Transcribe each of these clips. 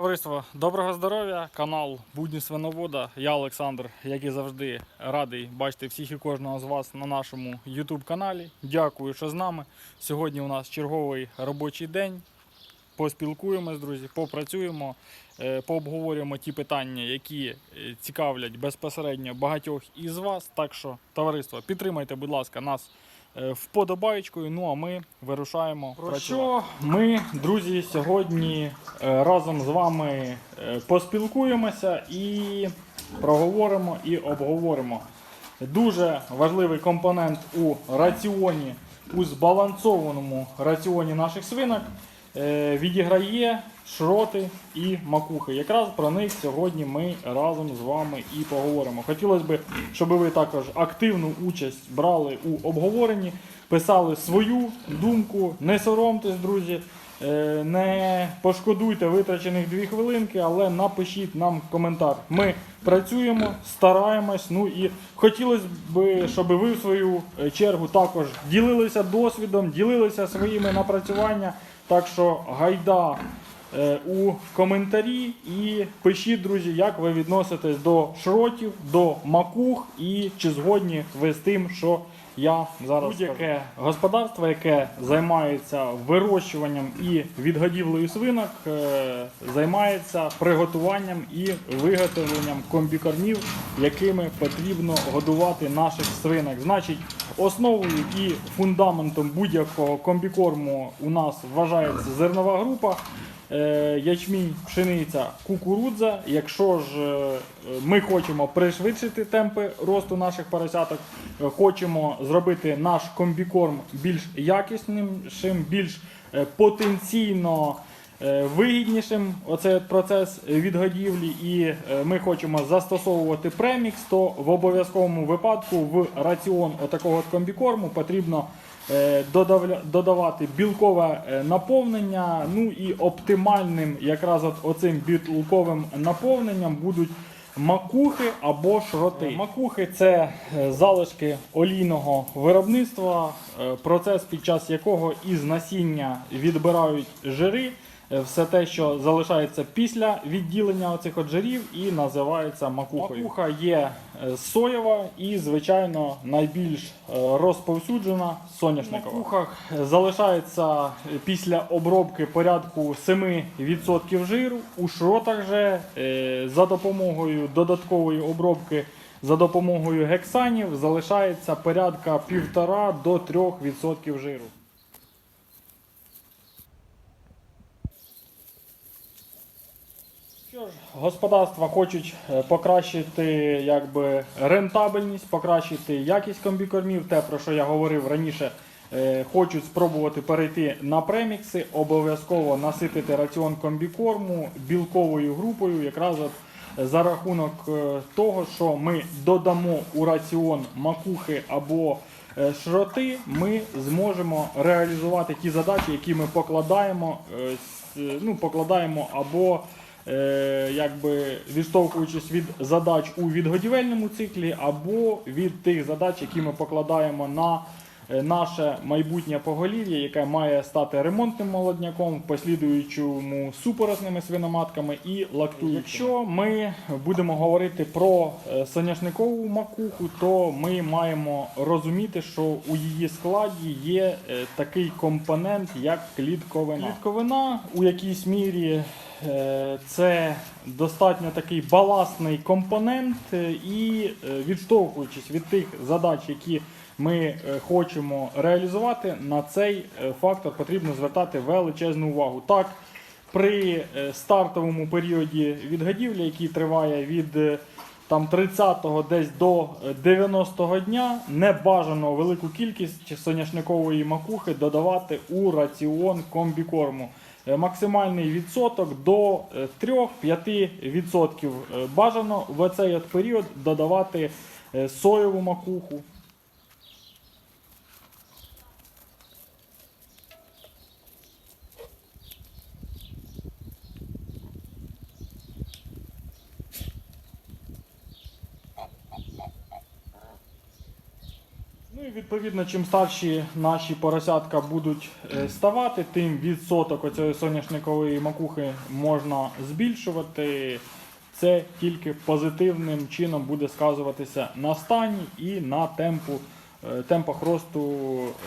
Товариство, доброго здоров'я, канал Будні Свиновода. Я Олександр, як і завжди, радий бачити всіх і кожного з вас на нашому YouTube каналі. Дякую, що з нами. Сьогодні у нас черговий робочий день. Поспілкуємось, друзі, попрацюємо, е, пообговорюємо ті питання, які е, цікавлять безпосередньо багатьох із вас. Так що, товариство, підтримайте, будь ласка, нас вподобаєчкою. Ну а ми вирушаємо. Про що ми, друзі, сьогодні е, разом з вами е, поспілкуємося і проговоримо і обговоримо. Дуже важливий компонент у раціоні, у збалансованому раціоні наших свинок е, відіграє шроти і макухи. Якраз про них сьогодні ми разом з вами і поговоримо. Хотілося б, щоб ви також активну участь брали у обговоренні, писали свою думку, не соромтесь, друзі. Е, Не пошкодуйте витрачених дві хвилинки, але напишіть нам коментар. Ми працюємо, стараємось. Ну і хотілося б, щоб ви в свою е, чергу також ділилися досвідом, ділилися своїми напрацюваннями. Так що гайда е, у коментарі і пишіть, друзі, як ви відноситесь до шротів, до макух і чи згодні ви з тим, що я зараз будь-яке господарство, яке займається вирощуванням і відгодівлею свинок, е, займається приготуванням і виготовленням комбікормів, якими потрібно годувати наших свинок. Значить, основою і фундаментом будь-якого комбікорму у нас вважається зернова група. Е, Ячмінь, пшениця, кукурудза. Якщо ж е, ми хочемо пришвидшити темпи росту наших поросяток, е, хочемо зробити наш комбікорм більш якіснішим, більш потенційно вигіднішим оцей процес відгодівлі, і ми хочемо застосовувати премікс, то в обов'язковому випадку в раціон отакого от комбікорму потрібно додавати білкове е, наповнення. Ну і оптимальним якраз от оцим білковим наповненням будуть макухи або шроти. Макухи це е, залишки олійного виробництва, е, процес під час якого із насіння відбирають жири. Е, Все те, що залишається після відділення оцих от жирів, і називається макухою. Макуха є е, соєва і, звичайно, найбільш е, розповсюджена соняшникова. В макухах залишається після обробки порядку 7% жиру. У шротах же за допомогою додаткової обробки за допомогою гексанів залишається порядка 1,5 до 3% жиру. Що ж, господарства хочуть е, покращити якби, рентабельність, покращити якість комбікормів, те, про що я говорив раніше, е, хочуть спробувати перейти на премікси, обов'язково наситити раціон комбікорму білковою групою, якраз от за рахунок е, того, що ми додамо у раціон макухи або е, шроти, ми зможемо реалізувати ті задачі, які ми покладаємо, е, ну, покладаємо або е, якби відштовхуючись від задач у відгодівельному циклі, або від тих задач, які ми покладаємо на е, наше майбутнє поголів'я, яке має стати ремонтним молодняком, послідуючому супоросними свиноматками і лактуючими. Якщо ми будемо говорити про е, соняшникову макуху, то ми маємо розуміти, що у її складі є е, такий компонент, як клітковина. Клітковина у якійсь мірі е, це достатньо такий баласний компонент, е, і е, відштовхуючись від тих задач, які ми е, хочемо реалізувати, на цей е, фактор потрібно звертати величезну увагу. Так, при е, стартовому періоді відгодівлі, який триває від е, там 30-го десь до е, 90-го дня, не бажано велику кількість соняшникової макухи додавати у раціон комбікорму. Е, Максимальний відсоток до е, 3-5% е, бажано в цей період додавати е, соєву макуху. Відповідно, чим старші наші поросятка будуть е, ставати, тим відсоток оцієї соняшникової макухи можна збільшувати. Це тільки позитивним чином буде сказуватися на стані і на темпу, е, темпах росту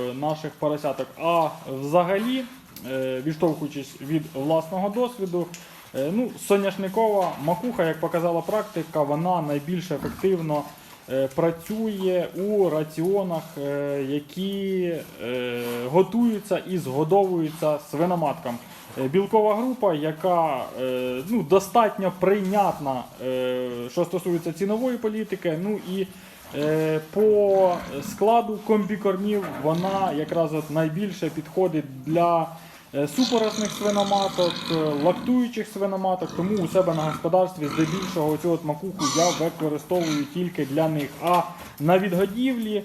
е, наших поросяток. А взагалі, відштовхуючись від власного досвіду, ну, соняшникова макуха, як показала практика, вона найбільш ефективно працює у раціонах, е, які е, готуються і згодовуються свиноматкам. Е, Білкова група, яка е, ну, достатньо прийнятна, е, що стосується цінової політики. Ну і е, по складу комбікормів вона якраз от найбільше підходить для е, супоросних свиноматок, е, лактуючих свиноматок, тому у себе на господарстві здебільшого цю от макуху я використовую тільки для них. А на відгодівлі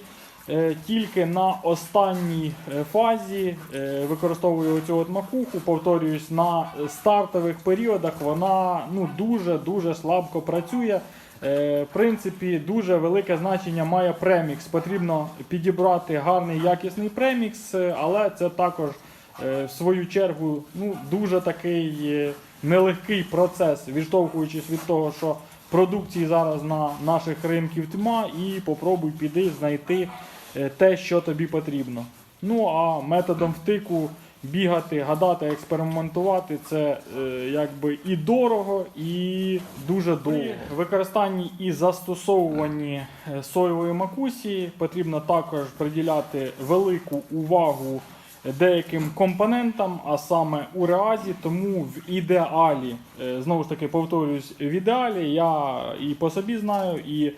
е, тільки на останній е, фазі е, використовую оцю от макуху, повторююсь, на стартових періодах вона ну, дуже-дуже слабко працює. Е, В принципі, дуже велике значення має премікс. Потрібно підібрати гарний якісний премікс, е, але це також е, в свою чергу ну, дуже такий е, нелегкий процес, відштовхуючись від того, що продукції зараз на наших ринків тьма, і попробуй піди знайти е, те, що тобі потрібно. Ну а методом втику бігати, гадати, експериментувати це е, якби і дорого, і дуже довго. При використанні і застосовуванні е, соєвої макусі потрібно також приділяти велику увагу деяким компонентам, а саме у реазі, тому в ідеалі, е, знову ж таки повторюсь, в ідеалі я і по собі знаю, і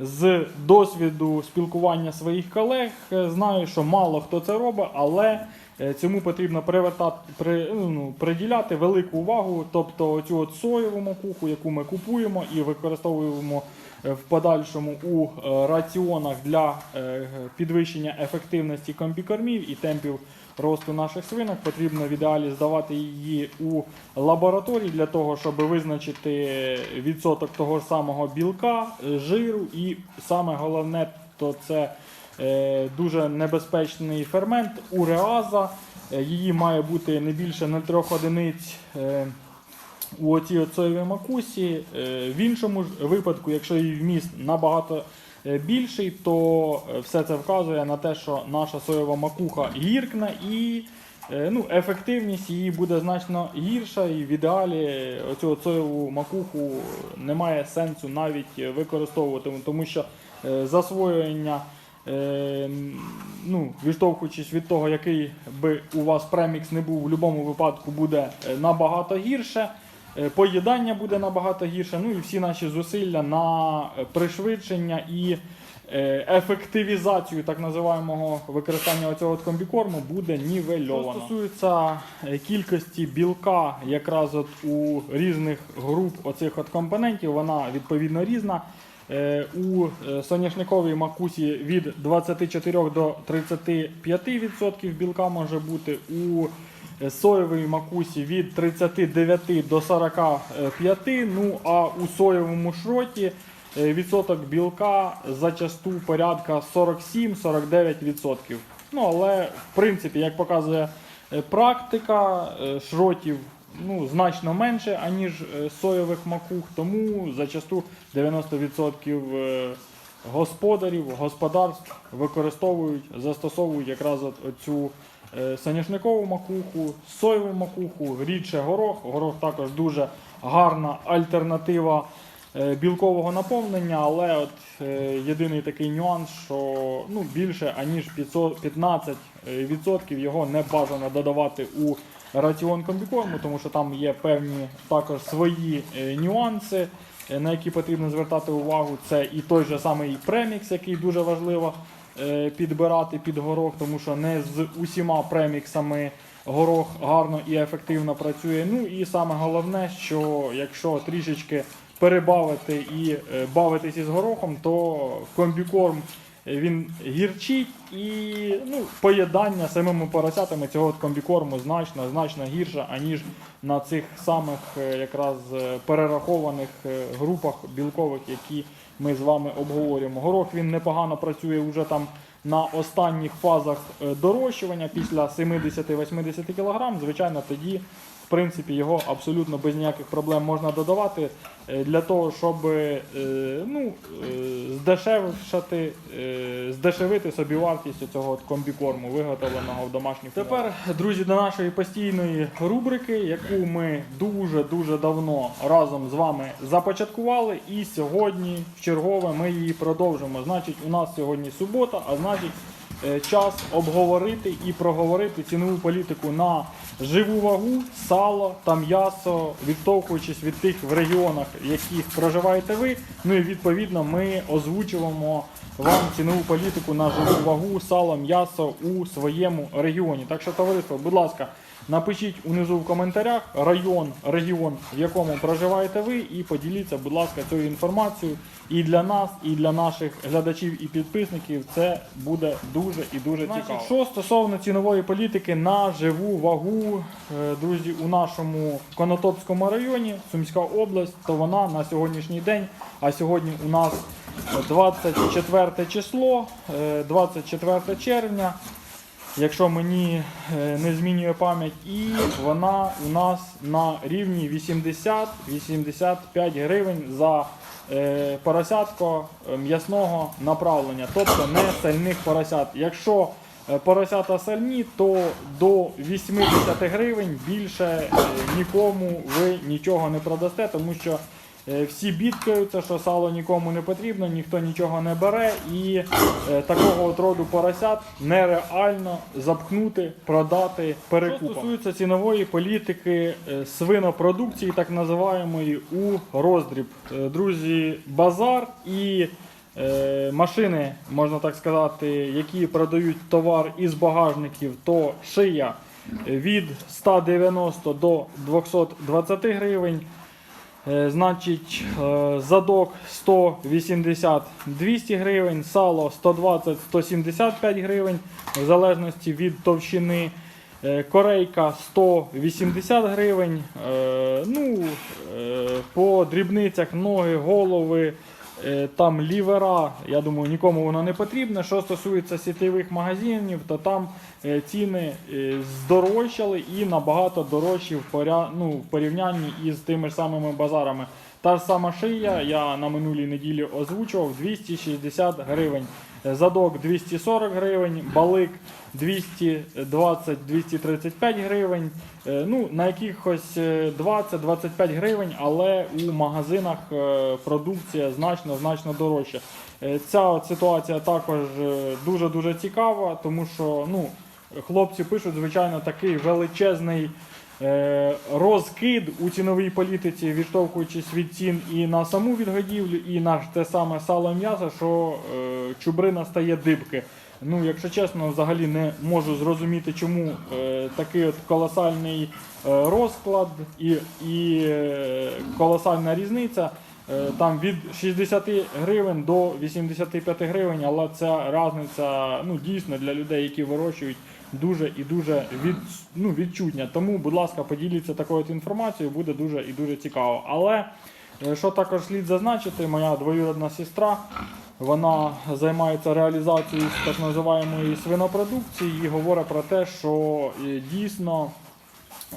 з досвіду спілкування своїх колег е, знаю, що мало хто це робить, але е, цьому потрібно при, ну, приділяти велику увагу. Тобто цю от соєву макуху, яку ми купуємо і використовуємо в подальшому у раціонах для підвищення ефективності комбікормів і темпів росту наших свинок, потрібно в ідеалі здавати її у лабораторії для того, щоб визначити відсоток того ж самого білка, жиру і саме головне, то це е, дуже небезпечний фермент уреаза. Е, Її має бути не більше 0,3 одиниць. е, у оцій от макусі. В іншому ж випадку, якщо її вміст набагато більший, то е, все це вказує на те, що наша соєва макуха гіркне і е, ну, ефективність її буде значно гірша. І в ідеалі оцю соєву макуху немає сенсу навіть використовувати, тому що е, засвоєння. Е, ну, відштовхуючись від того, який би у вас премікс не був, в будь-якому випадку буде е, набагато гірше. Е, Поїдання буде набагато гірше. Ну і всі наші зусилля на е, пришвидшення і е, ефективізацію так називаємого використання цього комбікорму буде нівельовано. Що стосується кількості білка якраз от у різних груп оцих от компонентів, вона відповідно різна. У соняшниковій макусі від 24 до 35% білка може бути. У соєвій макусі від 39 до 45, ну а у соєвому шроті е, відсоток білка зачасту порядка 47-49%. Ну але в принципі, як показує е, практика, е, шротів ну, значно менше, аніж е, соєвих макух, тому зачасту 90% е, господарів, господарств використовують, застосовують якраз от цю е, соняшникову макуху, соєву макуху, рідше горох. Горох також дуже гарна альтернатива е, білкового наповнення, але от е, єдиний такий нюанс, що ну, більше аніж 500 15% е, його не бажано додавати у раціон комбікорму, тому що там є певні також свої е, нюанси, е, на які потрібно звертати увагу. Це і той же самий премікс, який дуже важливо е, підбирати під горох, тому що не з усіма преміксами горох гарно і ефективно працює. Ну і саме головне, що якщо трішечки перебавити і е, бавитись із горохом, то комбікорм е, він гірчить і ну, поєднання самими поросятами цього комбікорму значно значно гірше, аніж на цих самих е, якраз е, перерахованих е, групах білкових, які ми з вами обговорюємо. Горох він непогано працює вже там на останніх фазах дорощування після 70-80 кг, звичайно, тоді принципі його абсолютно без ніяких проблем можна додавати е, для того, щоб е, ну, е, здешевшати, здешевити собівартість цього комбікорму, виготовленого в домашніх Тепер, друзі, до нашої постійної рубрики, яку ми дуже-дуже давно разом з вами започаткували. І сьогодні в чергове ми її продовжимо. Значить, у нас сьогодні субота, а значить. Е, Час обговорити і проговорити цінову політику на живу вагу, сало та м'ясо, відтовхуючись від тих в регіонах, в яких проживаєте ви. Ну і відповідно ми озвучуємо вам цінову політику на живу вагу, сало, м'ясо у своєму регіоні. Так що, товариство, будь ласка, напишіть унизу в коментарях район, регіон, в якому проживаєте ви, і поділіться, будь ласка, цією інформацією. І для нас, і для наших глядачів і підписників це буде дуже і дуже цікаво. Що стосовно цінової політики на живу вагу, е, друзі, у нашому Конотопському районі, Сумська область, то вона на сьогоднішній день, а сьогодні у нас 24 число, е, 24 червня, якщо мені е, не змінює пам'ять, і вона у нас на рівні 80-85 гривень за е, поросятко е, м'ясного направлення, тобто не сальних поросят. Якщо поросята сальні, то до 80 гривень більше нікому ви нічого не продасте, тому що всі бідкаються, що сало нікому не потрібно, ніхто нічого не бере, і е, такого от роду поросят нереально запхнути, продати перекупом. Що стосується цінової політики е, свинопродукції, так називаємої у роздріб. Е, Друзі, базар і е, машини, можна так сказати, які продають товар із багажників, то шия від 190 до 220 гривень. Е, Значить, е, задок 180-200 гривень, сало 120-175 гривень, в залежності від товщини. Е, Корейка 180 гривень. Ну, по дрібницях ноги, голови, там лівера, я думаю, нікому воно не потрібне. Що стосується сітєвих магазинів, то там е, ціни е, здорожчали і набагато дорожчі в, ну, в порівнянні із тими ж самими базарами. Та ж сама шия, я на минулій неділі озвучував 260 гривень. Е, Задок 240 гривень, балик 220-235 гривень. Е, Ну, на якихось е, 20-25 гривень, але у магазинах е, продукція значно значно дорожча. Е, Ця ситуація також е, дуже-дуже цікава, тому що ну, хлопці пишуть, звичайно, такий величезний е, розкид у ціновій політиці, відштовхуючись від цін і на саму відгодівлю, і на те саме сало м'ясо, що е, чубрина стає дибки. Ну, якщо чесно, взагалі не можу зрозуміти, чому е, такий от колосальний е, розклад і, і е, колосальна різниця. Е, Там від 60 гривень до 85 гривень, але ця різниця ну, дійсно для людей, які вирощують, дуже і дуже від, ну, відчутня. Тому, будь ласка, поділіться такою інформацією, буде дуже і дуже цікаво. Але е, що також слід зазначити, моя двоюродна сестра. Вона займається реалізацією так називаємої свинопродукції і говорить про те, що е, дійсно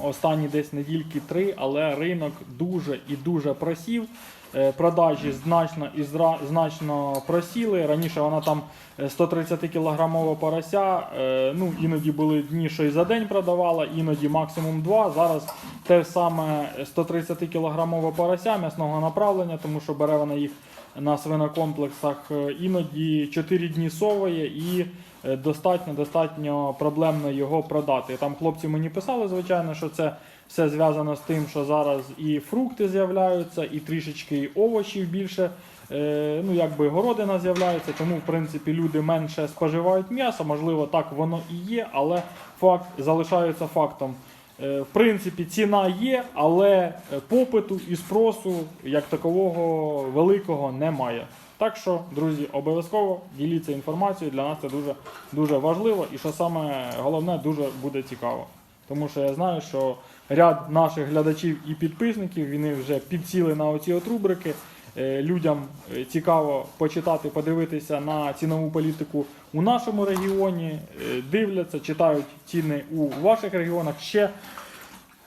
останні десь недільки три, але ринок дуже і дуже просів. Е, Продажі значно і зра- значно просіли. Раніше вона там 130 кілограмова порося. е, Ну іноді були дні, що і за день продавала, іноді максимум два. Зараз те саме 130 кілограмова порося м'ясного направлення, тому що бере вона їх на свинокомплексах. Е, Іноді 4 дні соває і е, достатньо достатньо проблемно його продати. Там хлопці мені писали, звичайно, що це все зв'язано з тим, що зараз і фрукти з'являються, і трішечки овочів більше. Е, ну, якби городина з'являється, тому в принципі люди менше споживають м'ясо. Можливо, так воно і є, але факт залишається фактом. Е, В принципі, ціна є, але е, попиту і спросу як такового великого немає. Так що, друзі, обов'язково діліться інформацією. Для нас це дуже, дуже важливо і що саме головне, дуже буде цікаво. Тому що я знаю, що ряд наших глядачів і підписників вони вже підсіли на оці от рубрики. Е, людям е, цікаво почитати, подивитися на цінову політику у нашому регіоні, е, дивляться, читають ціни у ваших регіонах. Ще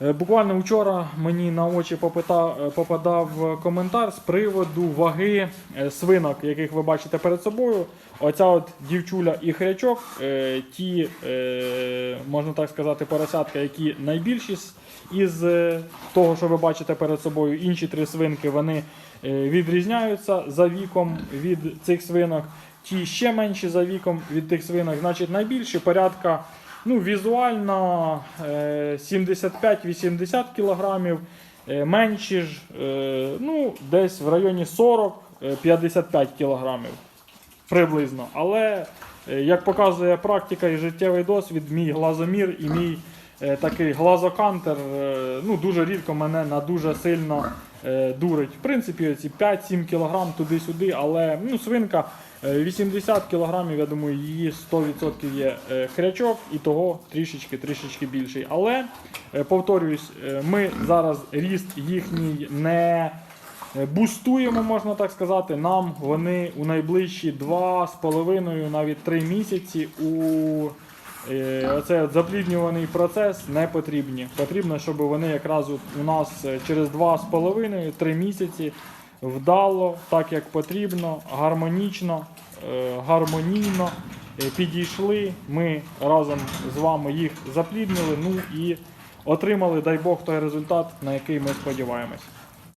Буквально вчора мені на очі е, попадав коментар з приводу ваги е, свинок, яких ви бачите перед собою. Оця от дівчуля і хрячок, е, ті, е, можна так сказати, поросятка, які найбільші із е, того, що ви бачите перед собою. Інші три свинки вони е, відрізняються за віком від цих свинок. Ті ще менші за віком від тих свинок. Значить, найбільші порядка Ну, візуально е, 75-80 кілограмів, е, менші ж, е, ну, десь в районі 40-55 кілограмів приблизно. Але, е, як показує практика і життєвий досвід, мій глазомір і мій е, такий глазокантер е, ну, дуже рідко мене на дуже сильно е, дурить. В принципі, ці 5-7 кілограм туди-сюди, але ну, свинка е, 80 кілограмів, я думаю, її 100% є е, хрячок, і того трішечки-трішечки більший. Але, е, повторюсь, е, ми зараз ріст їхній не е, бустуємо, можна так сказати. Нам вони у найближчі 2,5, навіть 3 місяці у е, оцей запліднюваний процес не потрібні. Потрібно, щоб вони якраз у нас е, через 2,5-3 місяці вдало, так як потрібно, гармонічно, е, гармонійно е, підійшли. Ми разом з вами їх запліднили. Ну і отримали, дай Бог, той результат, на який ми сподіваємось.